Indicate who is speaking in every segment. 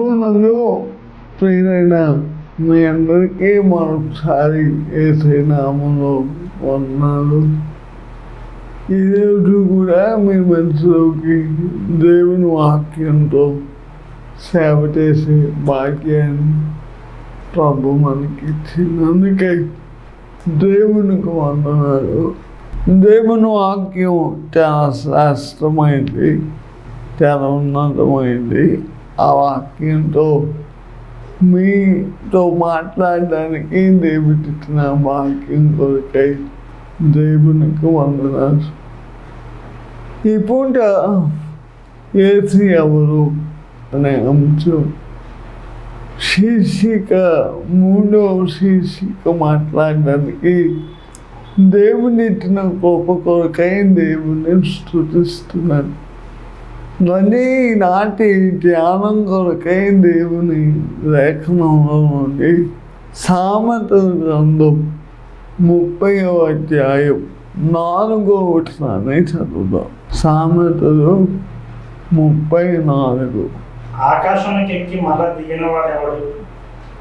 Speaker 1: ప్రభువునందు ప్రేరణ మీ అందరికీ మరొకసారి ఏసైనామలో వందనాలు. ఈరోజు కూడా మీ మనసులోకి దేవుని వాక్యంతో సేవ చేసే భాగ్యాన్ని ప్రభు మనకి ఇచ్చినందుకే దేవునికి వందనాలు. దేవుని వాక్యం చాలా శ్రేష్టమైంది చాలా ఉన్నతమైంది. ఆ వాక్యంతో మీతో మాట్లాడడానికి దేవుడు వాక్యం కొరకై దేవునికి వందనాలు. ఈ పూట ఏసి ఎవరు అనే అంశం. శీర్షిక మూడవ శీర్షిక మాట్లాడడానికి దేవుని ఇచ్చిన గొప్ప కొరకై దేవుని స్థుతిస్తున్నాను. మళ్ళీ నాటి ధ్యానం కొరకై దేవుని లేఖనంలో సామెతల గ్రంథం ముప్పై అధ్యాయం నాలుగో వచనాన్ని చదువుదాం. సామెతలు ముప్పై నాలుగు.
Speaker 2: ఆకాశానికి ఎక్కి మళ్ళా దిగిన వాడెవడు?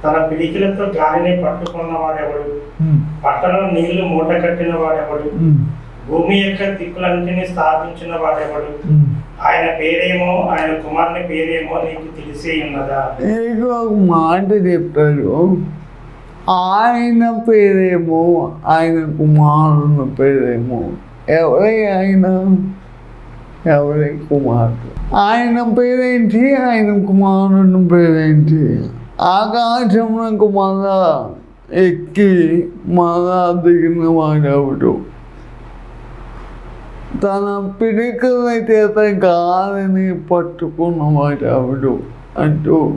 Speaker 2: తన పిడికిలతో గాలిని పట్టుకున్న వాడెవడు? పట్టణం నీళ్ళు మూట కట్టిన వాడెవడు? భూమి యొక్క దిక్కులన్నింటినీ స్థాపించిన వాడెవడు? ఆయన పేరేమో ఆయన కుమారుని పేరేమో నీకు తెలిసే ఉన్నదా?
Speaker 1: నీకు ఒక మాట చెప్తాడు ఆయన పేరేమో ఆయన కుమారుని పేరేమో. ఎవరి ఆయన? ఎవరి కుమారుడు? ఆయన పేరేంటి? ఆయన కుమారుని పేరేంటి? ఆకాశంలో మళ్ళా ఎక్కి మళ్ళా దిగిన వాడెవడు? తన పిడికలైతే అతని గాలిని పట్టుకున్నమాట ఎవడు అంటూ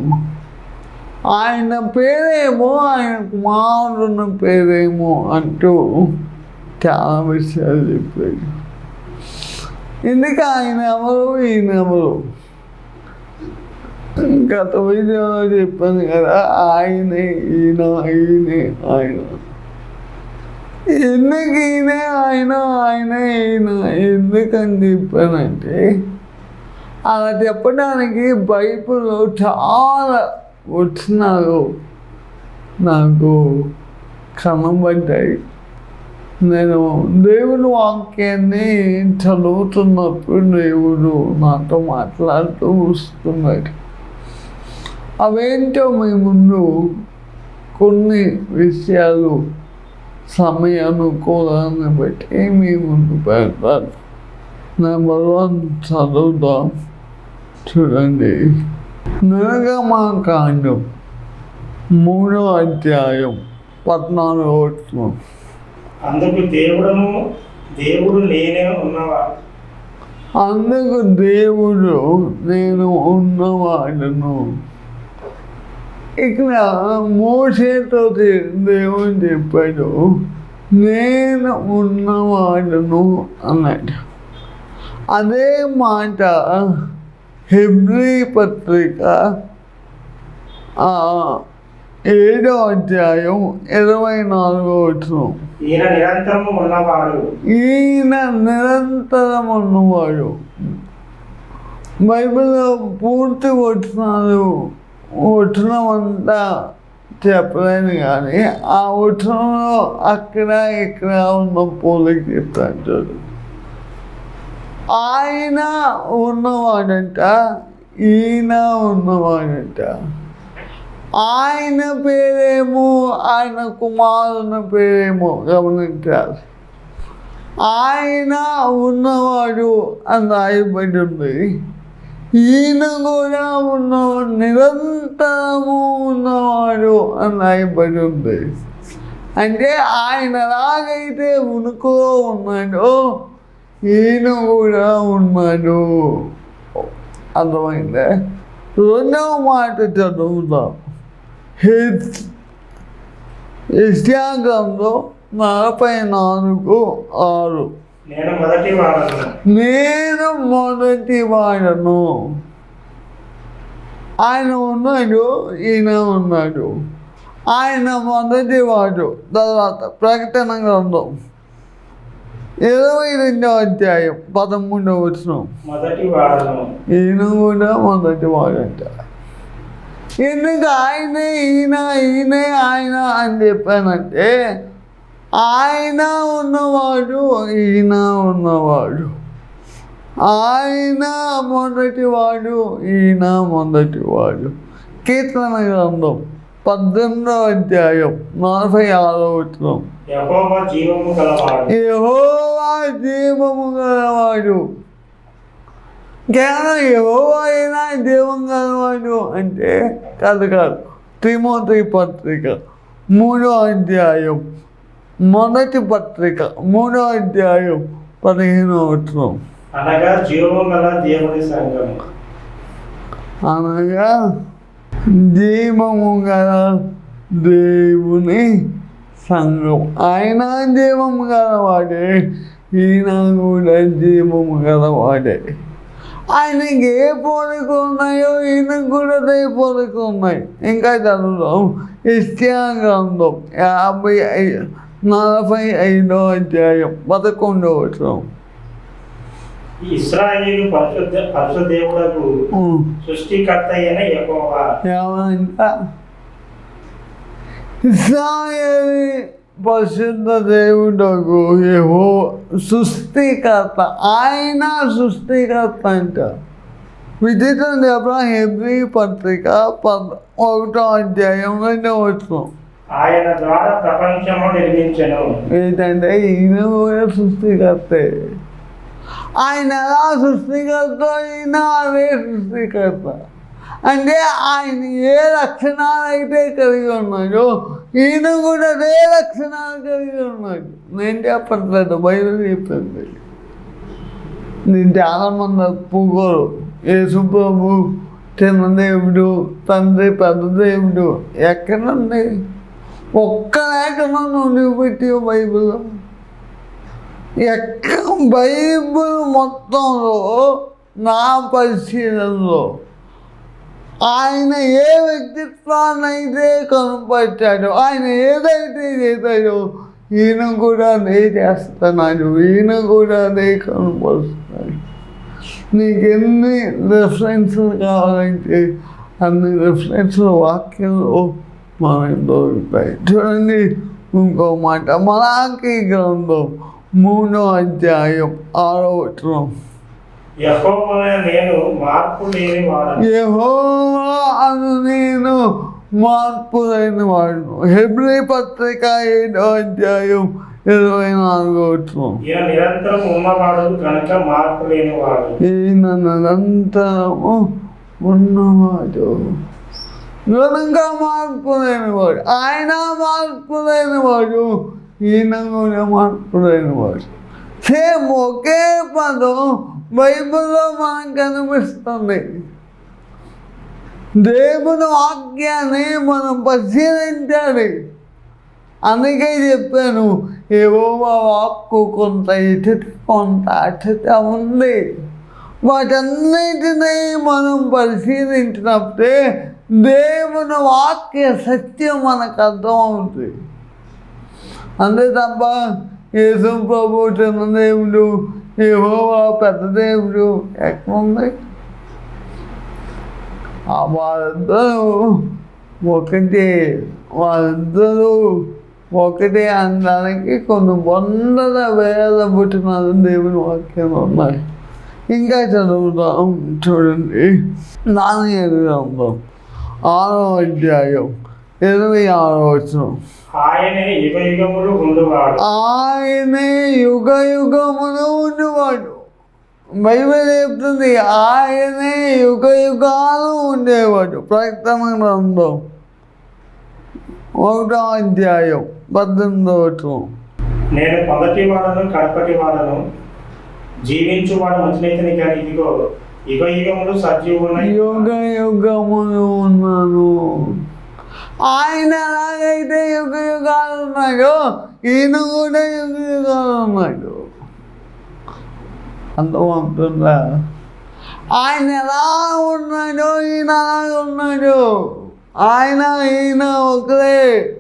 Speaker 1: ఆయన పేరేమో? ఆయన కుమారుడున్న పేరేమో? అంటూ చాలా విషయాలు చెప్పాడు. ఎందుకు ఆయన ఎవరు ఈయన ఎవరు గత విషయంలో చెప్పాను కదా ఆయనే ఈయన ఈయనే ఆయన. ఎందుకు ఈయన ఆయన ఆయన ఈయన? ఎందుకని చెప్పానంటే అలా చెప్పడానికి బైబిల్లో చాలా వచ్చినారు నాకు కనబడ్డాయి నేను దేవుని వాక్యాన్ని చదువుతున్నప్పుడు దేవుడు నాతో మాట్లాడుతూ వస్తున్నాడు. అవేంటో మీ ముందు కొన్ని విషయాలు సమయానుకూలాన్ని బట్టి మీ ముందు పెడతాను నెంబర్ వన్ చదువుదాం. చూడండి. నిర్గమాకాండం. మూడో అధ్యాయం పద్నాలుగో
Speaker 2: అందుకు దేవుడును దేవుడు నేనే ఉన్నవాడు.
Speaker 1: అందుకు దేవుడు నేను ఉన్నవాడను. ఇక్కడ మోసేతో దేవుడు చెప్పాడు నేను ఉన్నవాడను అన్నాడు. అదే మాట హెబ్రీ పత్రిక ఏడో అధ్యాయం ఇరవై నాలుగో వచ్చినాం
Speaker 2: ఈయన
Speaker 1: నిరంతరం ఉన్నవాడు. బైబిల్లో పూర్తి వచనాలు వచనం అంతా చెప్పలేను కానీ ఆ వచనంలో అక్కడ ఇక్కడ ఉన్న పూలకి చెప్తాను చూడు. ఆయన ఉన్నవాడంట ఈయన ఉన్నవాడంట. ఆయన పేరేమో ఆయన కుమారుని పేరేమో గమనించాలి. ఆయన ఉన్నవాడు అని రాయబడి ఉంది. ఈయన కూడా ఉన్నవాడు నిరంతరము ఉన్నవాడు అని రాయబడి అంటే ఆయన ఎలాగైతే ఉనుకో ఉన్నాడో ఈయన కూడా ఉన్నాడు. అర్థమైందే? రెండవ మాట చదువుతాం హిత్ ఇష్టాగంలో నలభై నాలుగు ఆరు.
Speaker 2: నేను మొదటి వాడను.
Speaker 1: నేను మొదటి వాడను. ఆయన ఉన్నాడు ఈయన ఉన్నాడు. ఆయన మొదటి వాడు. తర్వాత ప్రకటన గ్రంథం. ఇరవై రెండవ అధ్యాయం పదమూడవ
Speaker 2: వాడను.
Speaker 1: ఈయన కూడా మొదటి వాడంట. ఎందుకు? ఆయన ఈయన ఈయనే ఆయన అని చెప్పానంటే ఆయన ఉన్నవాడు ఈయన ఉన్నవాడు. ఆయన మొదటివాడు ఈయన మొదటివాడు. కీర్తన గ్రంథం పద్దెనిమిదవ అధ్యాయం నలభై ఆరో వచ్చినాం
Speaker 2: యహోవా జీవము గలవాడు.
Speaker 1: కేవలం యెహోవా అయినా జీవం గలవాడు అంటే కాదు కాదు తిమోతి పత్రిక మూడో అధ్యాయం మొదటి పత్రిక మూడో అధ్యాయం పదిహేను వచ్చినాం
Speaker 2: అనగా దేవుని సంఘము.
Speaker 1: అనగా జీవము గల దేవుని సంఘం. ఆయన జీవము గలవాడే ఈయన కూడా జీవము గలవాడే ఆయనకి ఏ పోలికలు ఉన్నాయో ఈయనకు కూడా అదే పోలికలు ఉన్నాయి. ఇంకా చదువుదాం. ఇష్యా గ్రంథం యాభై నలభై ఐదో అధ్యాయం పదకొండో వచ్చినాం
Speaker 2: ఈ ఇస్రాయేలు పరిశుద్ధ పరిశుద్ధేవుడకు సృష్టికర్త అయిన యహోవా.
Speaker 1: ఏమంట ఇస్రాయేలీ పరిశుద్ధ దేవుడకు ఏవో సృష్టికర్త ఆయన సృష్టికర్త అంట. విదితం చెప్పిన హెబ్రి పత్రిక పద్ ఒకటో అధ్యాయం రెండో వచ్చినాం
Speaker 2: ఆయన ద్వారా ప్రపంచము నిర్మించను.
Speaker 1: ఏంటంటే ఈయన కూడా సృష్టికర్తే. ఆయన ఎలా సృష్టికర్త ఈయన అదే సృష్టికర్త. అంటే ఆయన ఏ లక్షణాలు అయితే కలిగి ఉన్నాయో ఈయన కూడా అదే లక్షణాలు కలిగి ఉన్నాడు. నేను చెప్పట్లేదు బయలు చెప్పండి నేను చాలామంది ఒప్పుకోరు. యేసు చిన్న దేవుడు తండ్రి పెద్ద దేవుడు ఎక్కడుంది? ఒక్క లేఖనం నువ్వు పెట్టి బైబిల్లో. ఎక్కడ బైబిల్ మొత్తంలో నా పరిశీలనలో? ఆయన ఏ వ్యక్తిత్వాన్నైతే అయితే కనపరిచాడో ఆయన ఏదైతే చేశాడో ఈయన కూడా అదే చేస్తున్నాడు ఈయన కూడా అదే కనపరుస్తున్నాడు. నీకు ఎన్ని రెఫరెన్సులు కావాలంటే అన్ని రెఫరెన్సులు వాక్యంలో మనకి దొరుకుతాయి చూడండి ఇంకో మాట మలాకి గ్రంథం మూడో అధ్యాయం ఆరో వచనం.
Speaker 2: యహోవా
Speaker 1: అను నేను మార్పు లేని వాడును. హెబ్రి పత్రిక ఏడో అధ్యాయం ఇరవై నాలుగో
Speaker 2: వాడు.
Speaker 1: ఈయన నిరంతరము ఉన్నవాడు. కనుక మార్పు లేనివాడు ఆయన మార్పు లేనివాడు ఈయన కూడా మార్పు లేనివాడు సేమ్ ఒకే పదం బైబిల్లో మనకు కనిపిస్తుంది. దేవుని వాక్యాన్ని మనం పరిశీలించాలి. అందుకే చెప్పాను ఏవో మా వాక్కు కొంత ఇటుట కొంత అటుట ఉంది. వాటన్నిటినీ మనం పరిశీలించినప్పుడే దేవుని వాక్య సత్యం మనకు అర్థమవుతుంది. అంతే తప్ప యేసు ప్రభు చిన్న దేవుడు ఏవోవా పెద్ద దేవుడు ఎక్కడుంది ఆ వాళ్ళిద్దరూ ఒకటే వాళ్ళిద్దరూ ఒకటే అనడానికి కొన్ని వందల వేల పుట్టినారు దేవుని వాక్యాలు ఉన్నాయి. ఇంకా చదువుతాం చూడండి. నాన్న ఎదుగుదాం ఆరో అధ్యాయం ఇరవై ఆరో వచ్చిన
Speaker 2: ఆయనే యుగ యుగములు ఉండువాడు.
Speaker 1: బైబిల్ చెప్తుంది ఆయనే యుగ యుగాలు ఉండేవాడు. ప్రకటన గ్రంథం ఒకటో అధ్యాయం పద్దెనిమిదో వచనం.
Speaker 2: నేను మొదటి వాడను కడపటి వాడను జీవించువాడు మంచినైతని కానీ ఇదిగో యుగ యుగములు
Speaker 1: యుగ యుగములు ఉన్నాను. ఆయన ఎలాగైతే యుగ యుగాలు ఉన్నాయో ఈయన కూడా యుగ యుగాలు ఉన్నాడు. అర్థమవుతుందా ఆయన ఎలా ఉన్నాడో ఈయన అలాగే ఉన్నాడు. ఆయన ఈయన ఒకరే.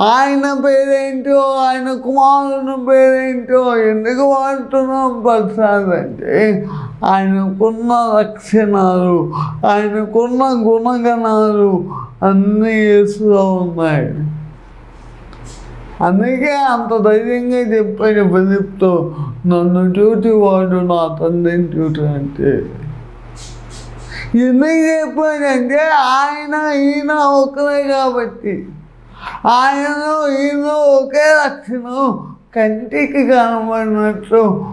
Speaker 1: ఆయన పేరేంటో ఆయన కుమారుని పేరేంటో ఎందుకు వాడుతున్నాం ప్రసాద్ అంటే? ఆయనకున్న లక్షణాలు ఆయనకున్న గుణగణాలు అన్నీ యేసులో ఉన్నాయి. అందుకే అంత ధైర్యంగా చెప్పిన ఫిలిప్తో నన్ను చూటివాడు నా తండ్రిని చూడంటే ఎందుకు చెప్పాడంటే ఆయన ఈయన ఒకరే కాబట్టి. ఆయన ఈయన ఒకే లక్షణం కంటికి కనబడినట్లు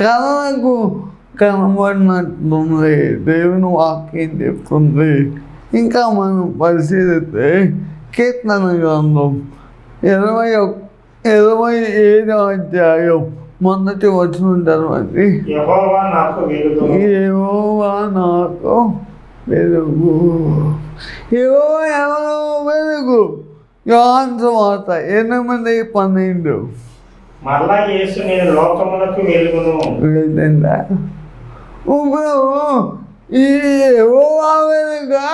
Speaker 1: కళలకు కనబడినట్టుంది దేవుని వాక్యం చెప్తుంది. ఇంకా మనం పరిశీలిస్తే కీర్తన గ్రంథం ఇరవై ఒక్- ఇరవై ఏడో అధ్యాయం మొదటి వచ్చిన తర్వాత ఏవోవా నాకు వెలుగు. ఏవో ఎవరో వెలుగు. యోహాన్ వాత ఎనిమిది పన్నెండు.
Speaker 2: మళ్ళా యేసు నేను లోకములకు వెలుగును
Speaker 1: లేదండా ఇప్పుడు ఈ ఏవోవా వెలుగా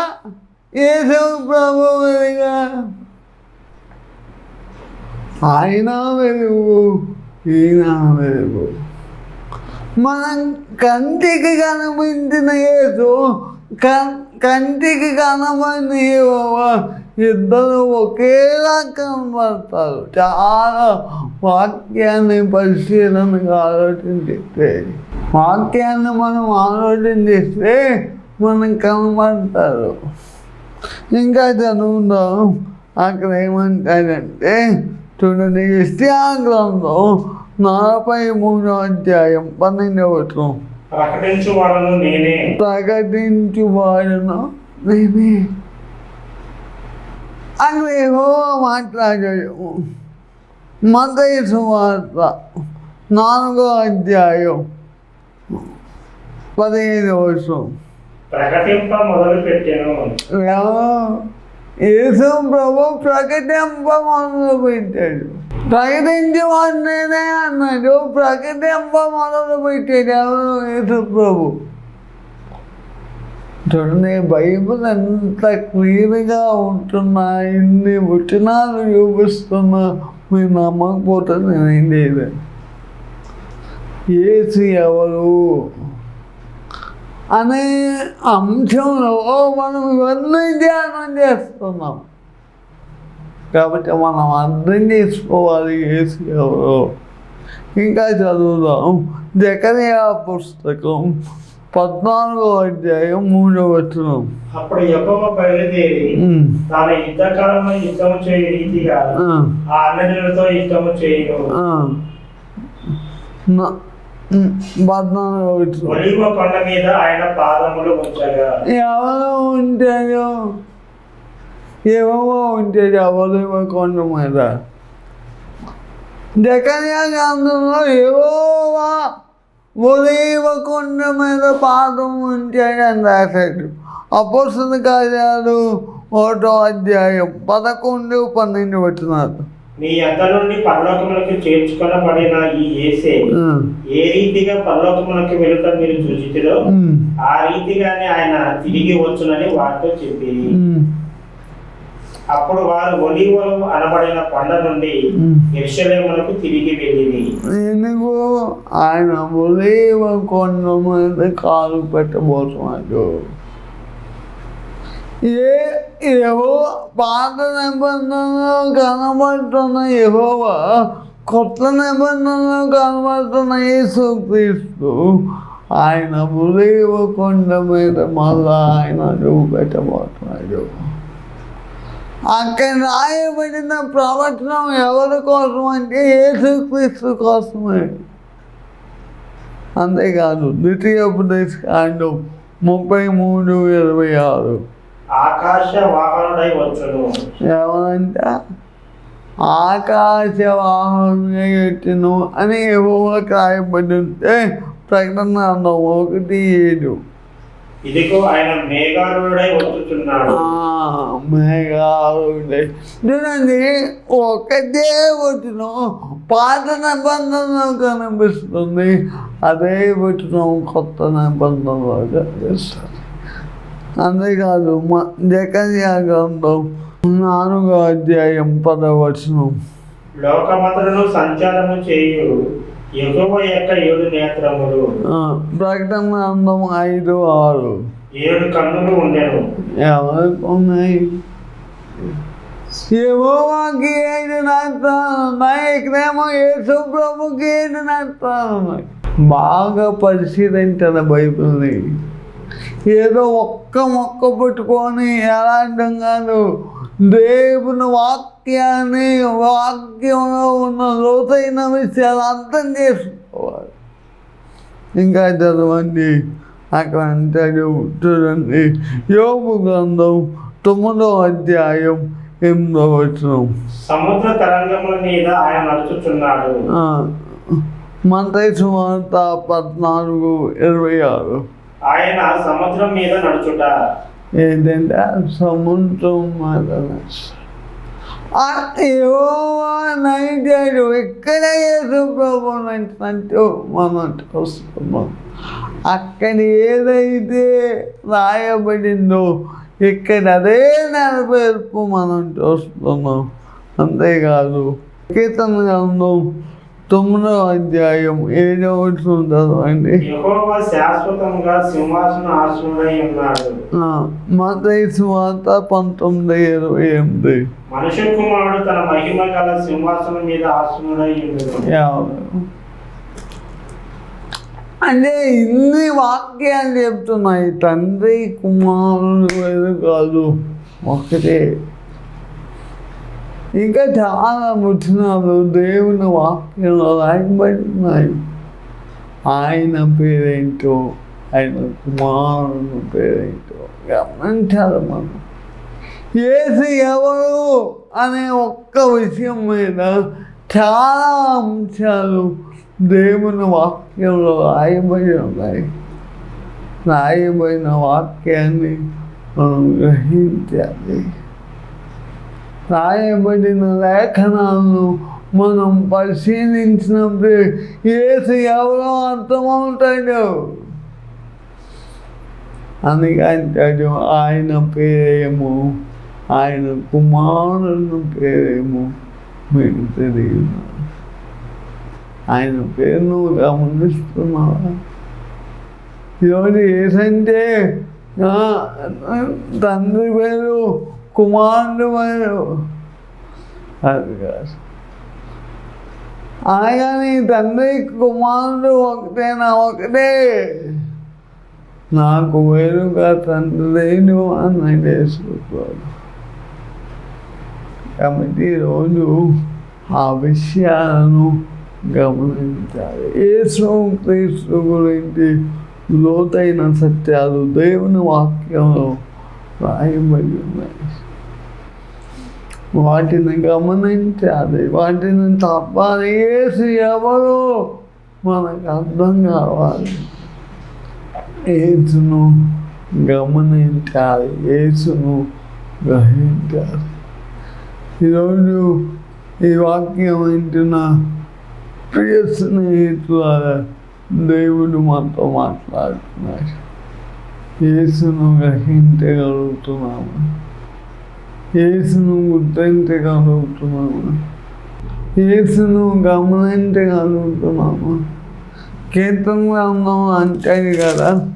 Speaker 1: ఏదో ప్రభు వెలుగా ఆయన వెలుగు ఈయన వెలుగు. మనం కంటికి కనిపించిన యేసు కంటికి కనబడిన ఇద్దరు ఒకేలా కనబడతారు చాలా వాక్యాన్ని పరిశీలనగా ఆలోచించితే వాక్యాన్ని మనం ఆలోచించిస్తే మనం కనబడతారు. ఇంకా చదువుదాం అక్కడ ఏమంటారంటే చూడండి ఇస్తియా గ్రంథం నలభై మూడో అధ్యాయం పన్నెండవ వచనం.
Speaker 2: ప్రకటించు వాళ్ళను నేనే.
Speaker 1: ప్రకటించు వాడును నేనే. అక్కడ ఏవో మాట్లాడాడు మతయ సువార్త నాలుగో అధ్యాయం పదిహేను వర్షం
Speaker 2: ప్రకటింప మొదలు పెట్టాను
Speaker 1: యేసు ప్రభు ప్రకటింప మొదలు పెట్టాడు ప్రకటించి నేనే అన్నాడు ప్రకటింప మొదలు పెట్టాడు ఎవరు యేసు ప్రభు చూడండి బైబిల్ ఎంత క్లియర్గా ఉంటున్నా ఇన్ని వచనాలు చూపిస్తున్నా మీరు నమ్మకపోతే నేనేం చేయలేదు ఏసి ఎవరు? అనే అంశంలో మనం ఇవన్నీ ధ్యానం చేస్తున్నాం. కాబట్టి మనం అర్థం చేసుకోవాలి ఏసి ఎవరు. ఇంకా చదువుదాం. జకరియా పుస్తకం పద్నాలుగో అధ్యాయం మూడో వచనం.
Speaker 2: అప్పుడు యెహోవా బయలుదేరి తాను యుద్ధకాలంలో యుద్ధము రీతిగా
Speaker 1: ఆ,
Speaker 2: యుద్ధము చేయను.
Speaker 1: పద్నాలుగో వచనం.
Speaker 2: ఒలివ కొండ మీద ఆయన పాదములు ఉంచగా.
Speaker 1: ఎవరు ఉంటారు కొండ మీద. గ్రంథంలో ఏవోవా కొండ మీద పాదం ఉంటాడని రాశాడు. అపోసన కార్యాలు ఒకటో అధ్యాయం పదకొండు పన్నెండు వచ్చినారు
Speaker 2: నీ యొద్ద నుండి పరలోకములకు చేర్చుకొనబడిన ఈ యేసే ఏ రీతిగా పరలోకములకు మీరు చూచితిరో ఆ రీతిగానే ఆయన తిరిగి వచ్చునని వారితో చెప్పి. అప్పుడు వారు ఒలివలు అనబడిన కొండ నుండి ఎరుషలేములకు తిరిగి వెళ్ళింది
Speaker 1: ఎందుకు? ఆయన ఉదయవ కొండ మీద కాలు పెట్టబోతున్నాడు. ఏ ఏవో పాత నిబంధనలో కనబడుతున్న యెహోవా కొత్త నిబంధనలో కనబడుతున్న యేసు క్రీస్తు ఆయన ఉదయవ కొండ మీద మళ్ళా ఆయన అడుగు పెట్టబోతున్నాడు. అక్కడ రాయబడిన ప్రవచనం ఎవరి కోసం అంటే యేసుక్రీస్తు కోసమే. అంతేకాదు ద్వితీయోపదేశ కాండం ముప్పై మూడు ఇరవై ఆరు.
Speaker 2: ఆకాశ వాహనుడై వచ్చును
Speaker 1: ఏమంట ఆకాశ వాహనంగా ఎట్టును అని ఏవో రాయబడి ఉంటే ప్రకటన ఒకటి ఏడు.
Speaker 2: ఇదిగో ఆయన మేఘారుడై వచ్చుచున్నాడు
Speaker 1: మేఘాలుడే చూడండి ఒకటే వచనం పాత నిబంధనలో కనిపిస్తుంది అదే వచనం కొత్త నిబంధనలో కనిపిస్తుంది అంతేకాదు మా గ్రంథం నాలుగో అధ్యాయం పదవచనం
Speaker 2: లోకమంతలను సంచారము చేయు. ఏడు
Speaker 1: ప్రకటన అందం ఐదు ఆరు.
Speaker 2: ఏడు కన్నులు ఉండెను.
Speaker 1: ఎవరికి ఉన్నాయి ఏమోకి ఐదు నష్టాలు ఉన్నాయి ఇక్కడేమో యేసు ప్రభుకి ఉన్నాయి బాగా పరిశీలించాలి బైబిల్ని. ఏదో ఒక్క మొక్క పట్టుకొని ఎలా అర్థం కాదు దేవుని వాక్యాన్ని వాక్యంలో ఉన్న లోతైన విషయాలు అర్థం చేసుకోవాలి. ఇంకా చదవండి. అక్కడ అంటాడు చూడండి. యోగు గ్రంథం తొమ్మిదో అధ్యాయం ఎనిమిదో వచనం.
Speaker 2: సముద్ర తరంగముల మీద ఆయన నడుచుచున్నాడు.
Speaker 1: మంత్రి సువార్త పద్నాలుగు ఇరవై ఆరు.
Speaker 2: ఆయన సముద్రం మీద నడుచుట.
Speaker 1: ఏంటంటే సముద్రం మీద నైటాడు ఎక్కడ యేసు ప్రభు అంటే మనం చూస్తున్నాం అక్కడ ఏదైతే రాయబడిందో ఇక్కడ అదే నెరవేర్పు మనం చూస్తున్నాం. అంతేకాదు కీర్తన గ్రంథం తొమ్మిదవ అధ్యాయం ఏడవ వచనం చదవండి.
Speaker 2: శాశ్వతంగా సింహాసన
Speaker 1: మతయి సువార్త పంతొమ్మిది ఇరవై ఎనిమిది.
Speaker 2: మనుష్య కుమారుడు తన మహిమ గల సింహాసనం మీద ఆసనుడై ఉండదు
Speaker 1: యాభై. అంటే ఇన్ని వాక్యాలు చెప్తున్నాయి. తండ్రి కుమారుడు కాదు. ఒకటే. ఇంకా చాలా వచనాలు దేవుని వాక్యంలో రాయబడుతున్నాయి ఆయన పేరేంటో ఆయన కుమారుని పేరేంటో గమనించాలి మనం ఏసు ఎవరు అనే ఒక్క విషయం మీద చాలా అంశాలు దేవుని వాక్యంలో రాయబడి ఉన్నాయి రాయబడిన వాక్యాన్ని మనం గ్రహించాలి. రాయబడిన లేఖనాలను మనం పరిశీలించినప్పుడు ఏసు ఎవరో అర్థమవుతాడు. అని ఆయన పేరేమో ఆయన కుమారుని పేరేమో మీకు తెలియదు. ఆయన పేరును గమనిస్తున్నావా? ఈరోజు ఏంటంటే తండ్రి పేరు కుమారుడు అది కాదు ఆయన తండ్రి కుమారుడు ఒకటేనా ఒకటే నాకు వేరుగా తండ్రి లేను అన్నాడు యేసుప్రభు కాబట్టి ఈరోజు ఆ విషయాలను గమనించాలి యేసు క్రీస్తు గురించి లోతైన సత్యాలు దేవుని వాక్యంలో రాయబడి ఉన్నాయి వాటిని గమనించాలి వాటిని తప్పాలి ఏసు ఎవరు? మనకు అర్థం కావాలి. ఏసును గమనించాలి. ఏసును గ్రహించాలి. ఈరోజు ఈ వాక్యం వింటున్న ప్రియ స్నేహితులారా దేవుడు మనతో మాట్లాడుతున్నాడు యేసును గ్రహించగలుగుతున్నాము? యేసును గుర్తించగలుగుతున్నాము? యేసును గమనించగలుగుతున్నాము? కీర్తన గ్రంథం అంటే కదా.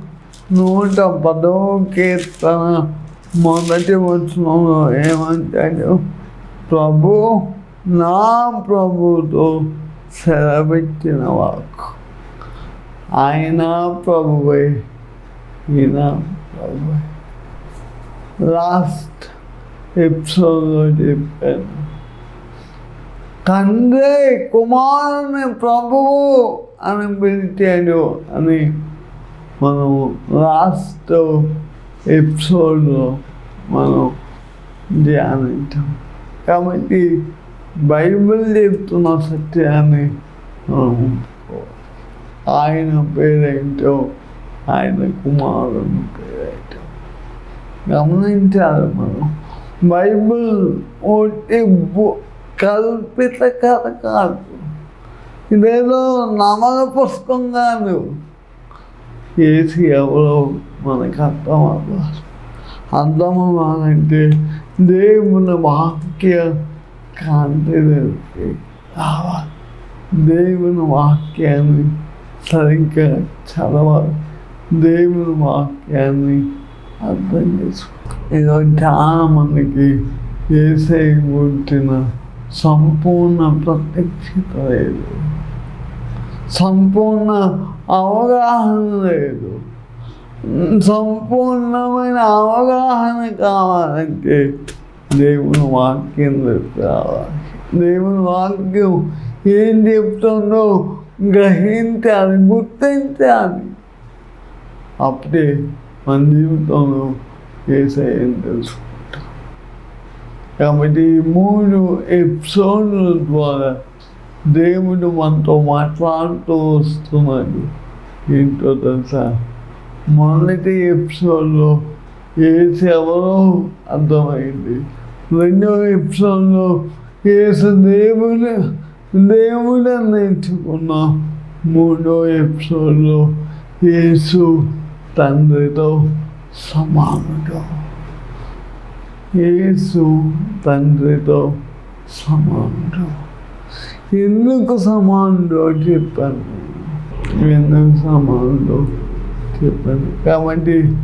Speaker 1: నూట పదో కీర్తన మొదటి వచనంలో ఏమంటాడు? ప్రభు నా ప్రభుతో సెలబెట్టిన వాక్ ఆయన ప్రభువే ఈయన ప్రభువే. లాస్ట్ ఎపిసోడ్లో చెప్పాను తండ్రి కుమారుని ప్రభువు అని పిలిచాడు అని మనం లాస్ట్ ఎపిసోడ్లో మనం ధ్యానించాం కాబట్టి బైబిల్ చెప్తున్న సత్యాన్ని ఆయన పేరేంటో ఆయన కుమారుని పేరేంటో గమనించాలి మనం బైబిల్ ఒకటి కల్పిత కథ కాదు ఇదేదో నమల పుస్తకం కాదు ఏసి ఎవరో మనకు అర్థం అవ్వాలి అర్థం అవ్వాలంటే దేవుని వాక్య కాంతి రావాలి. దేవుని వాక్యాన్ని సరిగ్గా చదవాలి. దేవుని వాక్యాన్ని అర్థం చేసుకో ఏదో చాలా మందికి ఏసై గుర్తిన సంపూర్ణ ప్రత్యక్షత లేదు. సంపూర్ణ అవగాహన లేదు. సంపూర్ణమైన అవగాహన కావాలంటే దేవుని వాక్యం కావాలి దేవుని వాక్యం ఏం చెప్తుందో గ్రహించాలి గుర్తించాలి. అప్పుడే మన జీవితంలో ఏసయ్యని తెలుసుకుంటాం కాబట్టి ఈ మూడు ఎపిసోడ్ల ద్వారా దేవుడు మనతో మాట్లాడుతూ వస్తున్నాడు. ఏంటో తెలుసా? మొదటి ఎపిసోడ్లో ఏసు ఎవరో అర్థమైంది. రెండో ఎపిసోడ్లో ఏసు దేవుడు దేవుడు నేర్చుకున్నాం మూడో ఎపిసోడ్లో ఏసు తండ్రితో సమానుడు. యేసు తండ్రితో సమానుడు. ఎందుకు సమానుడు చెప్పాను. ఎందుకు సమానుడు చెప్పాను. కాబట్టి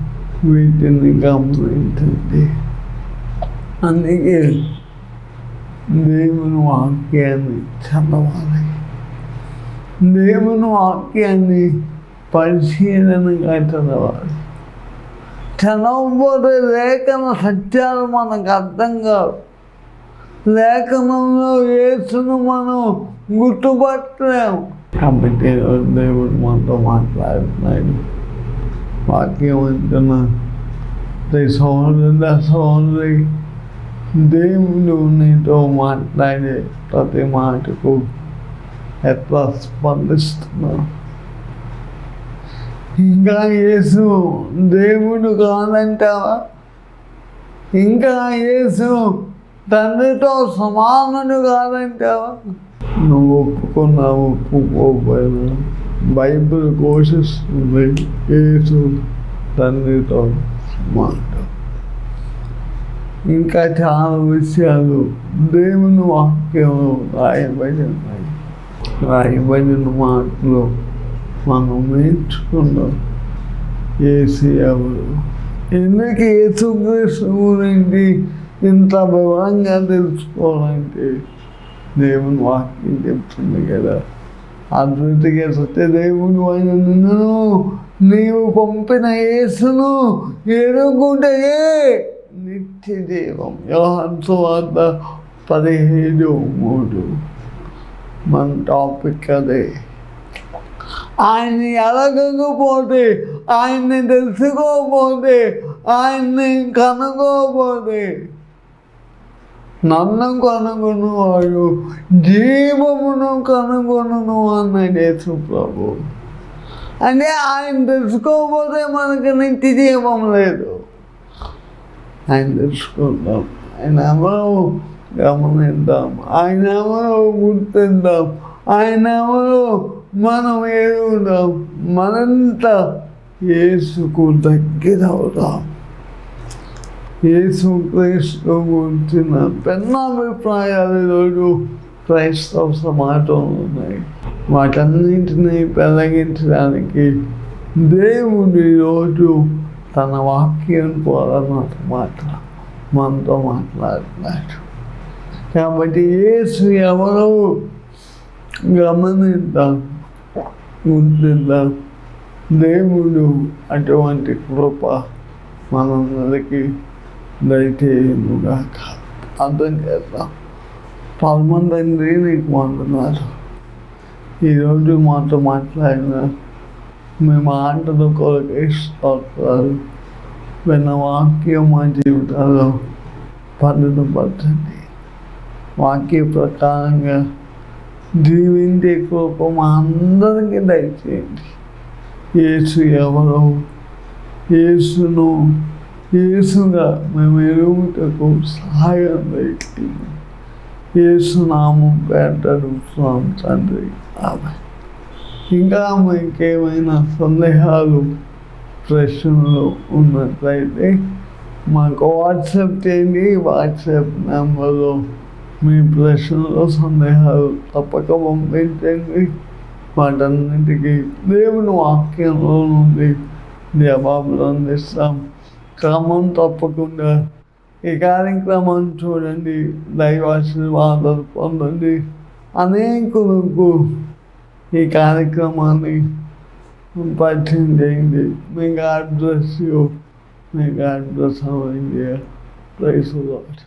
Speaker 1: వీటిని గమనించండి. అందుకే దేవుని వాక్యాన్ని చదవాలి. దేవుని వాక్యాన్ని పరిశీలనగా చదవాలి. చదవకపోతే లేఖన సత్యాలు మనకు అర్థం కావు. లేఖనంలో వేసును మనం గుర్తుపట్టలేము. కాబట్టి దేవుడు మనతో మాట్లాడుతున్నాడు. వాక్యం వచ్చిన ప్రతి సోదరుల సోదరి దేవుడు నీతో మాట్లాడే ప్రతి మాటకు ఎట్లా స్పందిస్తున్నావు ఇంకా యేసు దేవుడు కాదంటావా? ఇంకా యేసు తండ్రితో సమానుడు కాదంటావా? నువ్వు ఒప్పుకున్నా ఒప్పుకోపోయినా బైబిల్ కోషిస్తుంది యేసు తండ్రితో సమానుడు ఇంకా చాలా విషయాలు దేవుని వాక్యం రాయబడి ఉన్నాయి. రాయబడిన మాటలు మనం నేర్చుకున్నాం ఏసి ఎందుకు యేసుక్రీస్తు గురించి ఇంత వివరంగా తెలుసుకోవాలంటే దేవుని వాక్యం చెప్తుంది కదా. అద్భుతంగా సత్య దేవుని అయిన నిన్ను నీవు పంపిన యేసును ఎరుగుంటే నిత్య దేవం యోహన్ సువార్త పదిహేడు మూడు. మన టాపిక్ అదే. ఆయన్ని ఎలగకపోతే ఆయన్ని తెలుసుకోకపోతే ఆయన్ని కనుకోకపోతే నన్ను కనుగొన్నవాడు జీవమును కనుగొను అన్నాడు యేసు ప్రభు. అంటే ఆయన తెలుసుకోకపోతే మనకి నిత్య జీవం లేదు. ఆయన తెలుసుకుందాం. ఆయన ఎవరో గమనిద్దాం. ఆయన ఎవరో గుర్తిద్దాం. ఆయన ఎవరో మనం ఎరుగుదాం మనంతా యేసుకు దగ్గర అవుతాం యేసు క్రీస్తు గురించిన భిన్నాభిప్రాయాలు ఈరోజు క్రైస్తవ సమాజంలో ఉన్నాయి. వాటన్నింటినీ పెళ్ళగించడానికి దేవుడు ఈరోజు తన వాక్యం ద్వారా మనతో మాట్లా మనతో మాట్లాడుతున్నాడు. కాబట్టి యేసు ఎవరో గమనిద్దాం గుర్తిద్దాం దేవుడు అటువంటి కృప మనందరికీ దయచేయముగా అర్థం చేద్దాం. పదమంది నీకు వందనాలు. ఈరోజు మాతో మాట్లాడిన మీ మాటలు కొరకు ఇష్టపడతారు విన్న వాక్యం మా జీవితాల్లో పడుతుంది వాక్య ప్రకారంగా జీవించే కోపం మా అందరికీ దయచేయండి యేసు ఎవరో యేసును యేసుగా మేము ఎరుగుటకు సహాయం దయచేయండి యేసు నామం స్వామి తండ్రి ఆమె ఇంకా మీకేమైనా సందేహాలు ప్రశ్నలు ఉన్నట్లయితే మాకు వాట్సాప్ చేయండి వాట్సాప్ నెంబర్లో మీ ప్రశ్నలో సందేహాలు తప్పక పంపించండి వాటన్నిటికీ దేవుని వాక్యంలో నుండి జవాబులు అందిస్తాం క్రమం తప్పకుండా ఈ కార్యక్రమం చూడండి దైవాశీర్వాదాలు పొందండి అనేకులకు ఈ కార్యక్రమాన్ని పరిచయం చేయండి మీ God bless you me God bless our India praise Lord